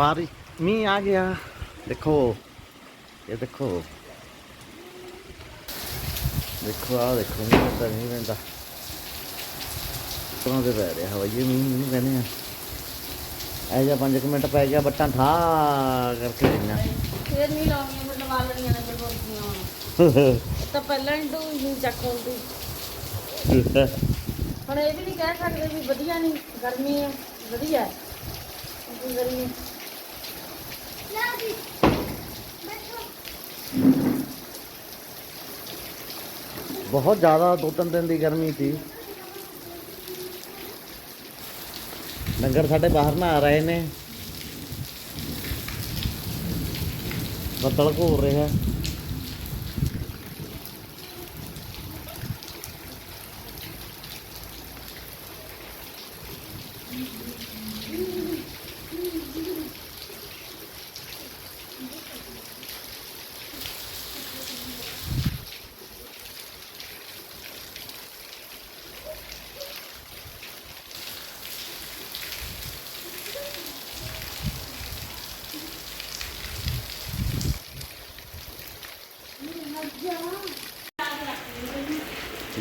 ਬਾਰਿਸ਼ ਮੀਂਹ ਆ ਗਿਆ। ਦੇਖੋ ਇਹ ਦੇਖੋ। ਦੇਖੋ ਆ ਦੇਖੋ ਮੀਂਹ ਪੈਂਦਾ ਨਹੀਂ ਪੈਂਦਾ। ਤਰ੍ਹਾਂ ਦੇ ਪੈ ਰਿਹਾ ਹਵਾਈ ਮੀਂਹ ਨਹੀਂ ਕਹਿੰਦੇ ਆ। ਐ ਜਾਂ 5 ਮਿੰਟ ਪੈ ਗਿਆ ਬੱਟਾਂ ਠਾ ਕਰਕੇ ਗਈਆਂ ਫੇਰ ਨਹੀਂ ਲਾਉਣੀਆਂ ਫਿਰ ਲਵਾ ਲੈਣੀਆਂ ਨੇ ਬਰਬੋਦੀਆਂ ਤਾਂ ਪਹਿਲਾਂ ਹੀ ਤੋਂ ਹੀ ਚੱਕ ਹੁੰਦੀ। ਹੁਣ ਇਹ ਵੀ ਨਹੀਂ ਕਹਿ ਸਕਦੇ ਵੀ ਵਧੀਆ ਨਹੀਂ ਗਰਮੀ ਹੈ ਵਧੀਆ। ਗਰਮੀ ਬਹੁਤ ਜ਼ਿਆਦਾ ਦੋ ਤਿੰਨ ਦਿਨ ਦੀ ਗਰਮੀ ਸੀ। ਡੰਗਰ ਸਾਡੇ ਬਾਹਰ ਨਾ ਆ ਰਹੇ ਨੇ। ਬੱਦਲ ਘੂਰ ਰਿਹਾ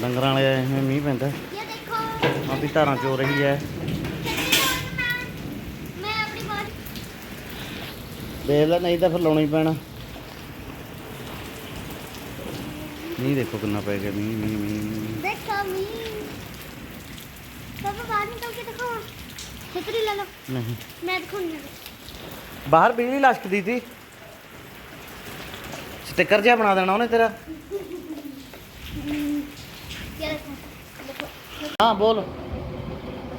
ਡੰਗਰਾਂ ਵਾਲੇ ਐਵੇਂ ਮੀਂਹ ਪੈਂਦਾ। ਆ ਵੀ ਧਾਰਾਂ ਚੋ ਰਹੀ ਹੈ। ਮੈਂ ਲੈ ਨਹੀਂ ਤਾਂ ਫਿਰ ਲਾਉਣਾ ਪੈਣਾ। ਮੀਂਹ ਦੇਖੋ ਕਿੰਨਾ ਪੈ ਗਿਆ ਮੀਂਹ ਮੀਂਹ ਮੀਂਹ ਮੀਂਹ। ਦੇਖਾ ਬਾਹਰ ਨਿਕਲ ਕੇ ਦੇਖੋ ਛਤਰੀ ਲੈ ਲਓ। ਨਹੀਂ। ਮੈਂ ਦਿਖਾਉਂਦੀ ਬਾਹਰ ਬਿਜਲੀ ਲਸ਼ਕਦੀ ਸੀ ਸਟicker ਜਿਹਾ ਬਣਾ ਦੇਣਾ ਉਹਨੇ ਤੇਰਾ। ਹਾਂ, ਬੋਲ।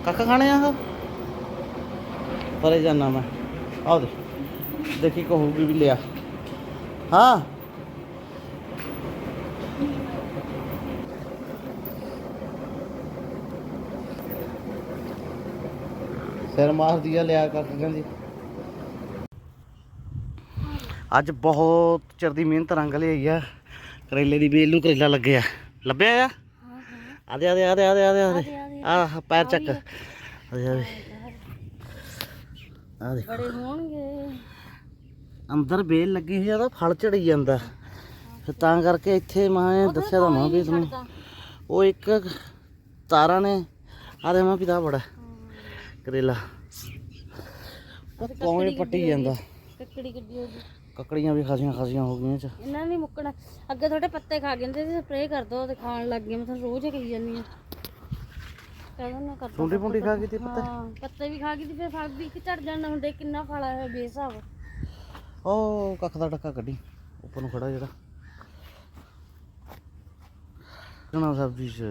ਕੱਖ ਖਾਣੇ ਆ ਪਰੇ ਜਾਣਾ ਮੈਂ। ਆਹ ਦੇ। ਦੇਖੀ ਕਹੂਗੀ ਵੀ ਲਿਆ। ਹਾਂ। ਸਿਰ ਮਾਰਦੀ ਆ, ਲਿਆ ਕੱਖ, ਕਹਿੰਦੀ। ਅੱਜ ਬਹੁਤ ਚਿਰ ਦੀ ਮਿਹਨਤ ਰੰਗ ਲਿਆਈ ਆ। ਕਰੇਲੇ ਦੀ ਬੇਲ ਨੂੰ ਕਰੇਲਾ ਲੱਗਿਆ। ਲੱਭਿਆ ਆ? ਆਦੇ ਆਦੇ ਆਦੇ ਆਦੇ ਆਦੇ ਆਦੇ ਆਹ ਪੈਰ ਚੱਕ ਆਦੇ ਆਦੇ ਆ ਦੇਖ ਬੜੇ ਹੋਣਗੇ ਅੰਦਰ ਬੇਲ ਲੱਗੀ ਹੋਈ ਆ ਉਹਦਾ ਫਲ ਝੜੀ ਜਾਂਦਾ ਫਿਰ ਤਾਂ ਕਰਕੇ ਇੱਥੇ ਮੈਂ ਦੱਸਿਆ ਤਾਂ ਮਾਂ ਵੀ ਤੁਹਾਨੂੰ ਉਹ ਇੱਕ ਤਾਰਾ ਨੇ ਆਦੇ ਮਾਂ ਪਿਤਾ ਬੜਾ ਕਰੇਲਾ ਉਹ ਪੌਣੇ ਪੱਟੀ ਜਾਂਦਾ ਕੱਕੜੀ ਕੱਢੀ ਹੋਗੀ ਕੱਕੜੀਆਂ ਵੀ ਖਾਸੀਆਂ ਖਾਸੀਆਂ ਹੋ ਗਈਆਂ ਚ। ਇਹਨਾਂ ਨੇ ਮੁੱਕਣਾ। ਅੱਗੇ ਤੁਹਾਡੇ ਪੱਤੇ ਖਾ ਜਾਂਦੇ ਸੀ ਸਪਰੇਅ ਕਰ ਦੋ ਤੇ ਖਾਣ ਲੱਗ ਗਏ। ਮੈਂ ਤਾਂ ਰੋਜ਼ ਹੀ ਕਹੀ ਜਾਂਦੀ ਆ ਕਹਿੰਦਾ ਨਾ ਕਰ ਸੁੰਡੀ ਪੁੰਡੀ ਖਾ ਗਈ ਤੇ ਪਤਾ? ਹਾਂ ਪੱਤੇ ਵੀ ਖਾ ਗਈ ਤੇ ਫਿਰ ਫਲ ਵੀ ਕਿ ਝੜ ਜਾਂਦਾ ਹੁੰਦੇ ਕਿੰਨਾ ਫਲ ਆਇਆ ਬੇਸਾਬ ਉਹ ਕੱਖ ਦਾ ਟੱਕਾ ਕੱਢੀ। ਉੱਪਰ ਨੂੰ ਖੜਾ ਜਿਹੜਾ। ਕਣਾ ਸਬਜ਼ੀ ਚ।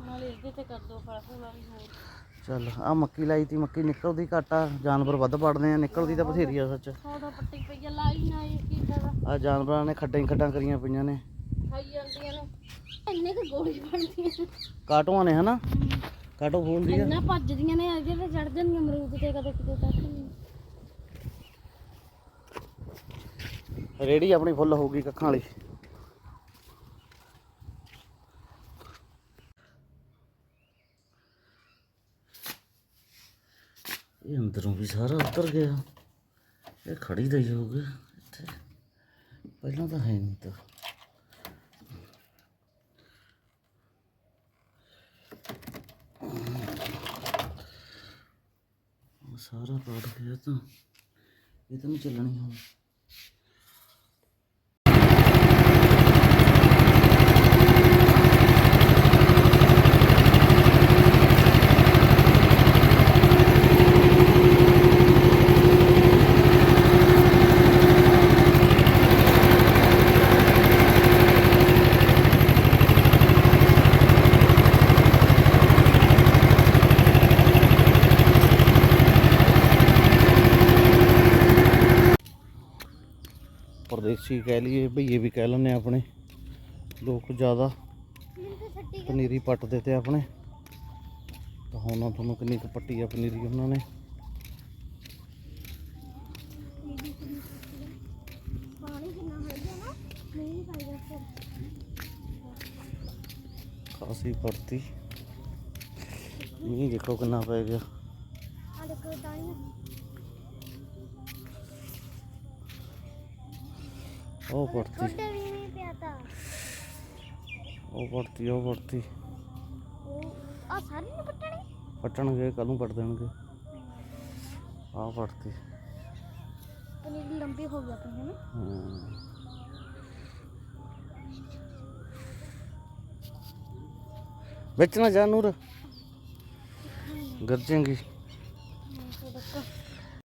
ਨਾਲੇ ਇਹਦੇ ਤੇ ਕਰ ਦੋ ਫਲ ਫੂਲਾ ਵੀ ਹੋਰ। ਚੱਲ ਆ ਮੱਕੀ ਲਾਈ ਤੀ ਮੱਕੀ ਨਿਕਲਦੀ ਘੱਟ ਜਾਨਵਰ ਵੱਧ ਪੜਦੇ ਆ ਨਿਕਲਦੀ ਤਾਂ ਬਥੇਰੀ ਆ ਸੱਚ। ਸੌਦਾ ਪੱਟੀ ਪਈ ਆ ਲਾਈ ਨਾ ਇਹ ਕੀ ਫਾਇਦਾ ਆ ਜਾਨਵਰਾਂ ਨੇ ਖੱਡਾਂ ਹੀ ਖੱਡਾਂ ਕਰੀਆਂ ਪਈਆਂ ਨੇ। ਖਾਈ ਜਾਂਦੀਆਂ ਨੇ। ਇੰਨੇ ਕੁ ਗੋਲੀ ਬਣਦੀਆਂ ਕਾਟੋਆਂ ਨੇ ਹਨਾ? ਕਾਟੋ ਫੂਲਦੀ ਆ। ਇੰਨਾ ਭੱਜਦੀਆਂ ਨੇ ਅੱਗੇ ਤੇ ਚੜ ਜਾਂਦੀਆਂ ਅਮਰੂਦ ਤੇ ਕਦੇ ਕਿਤੇ ਤੱਕ ਨਹੀਂ ਰੇੜੀ ਆਪਣੀ ਫੁੱਲ ਹੋਊਗੀ ਕੱਖਾਂ ਵਾਲੀ। ਇਹ ਅੰਦਰੋਂ ਵੀ ਸਾਰਾ ਉੱਤਰ ਗਿਆ। ਇਹ ਖੜੀ ਦਾ ਹੀ ਹੋਊਗਾ ਇੱਥੇ। ਪਹਿਲਾਂ ਤਾਂ ਹੈ ਨਹੀਂ ਤਾਂ। ਸਾਰਾ ਪਾੜ ਗਿਆ ਤਾਂ। ਇਹ ਤਾਂ ਨਹੀਂ ਚੱਲਣੀ ਹੁਣ। ਦੇਸੀ ਕਹਿ ਲਈਏ, ਭਈਏ ਵੀ ਕਹਿ ਲੈਂਦੇ ਆਪਣੇ। ਲੋਕ ਜ਼ਿਆਦਾ ਪਨੀਰੀ ਪੱਟਦੇ ਤੇ ਆਪਣੇ। ਤਾਂ ਹੁਣ ਤੁਹਾਨੂੰ ਕਿੰਨੀ ਕੁ ਪੱਟੀ ਆ ਪਨੀਰੀ ਉਹਨਾਂ ਨੇ। ਖਾਸੀ ਪਰਤੀ ਮੀਂਹ ਦੇਖੋ ਕਿੰਨਾ ਪੈ ਗਿਆ। ਅੜਕੋ ਤਾਂ ਉਹ ਪੜਤੀ ਥੋੜੇ ਵੀ ਨਹੀਂ ਪਿਆ ਤਾਂ ਉਹ ਪੜਤੀ ਉਹ ਪੜਤੀ ਉਹ ਆ ਸਾਰੇ ਨੇ ਪੱਟਣੇ ਪੱਟਣਗੇ ਕੱਲ ਨੂੰ ਪੱਟ ਦੇਣਗੇ। ਆਹ ਪੜਤੀ ਪਨੀਰ ਲੰਬੀ ਹੋ ਗਈ ਆਪਣੀ ਹੈ ਹਾਂ। ਵਿੱਚ ਨਾ ਜਾ ਨੂਰ। ਗਰਜੇਂਗੀ।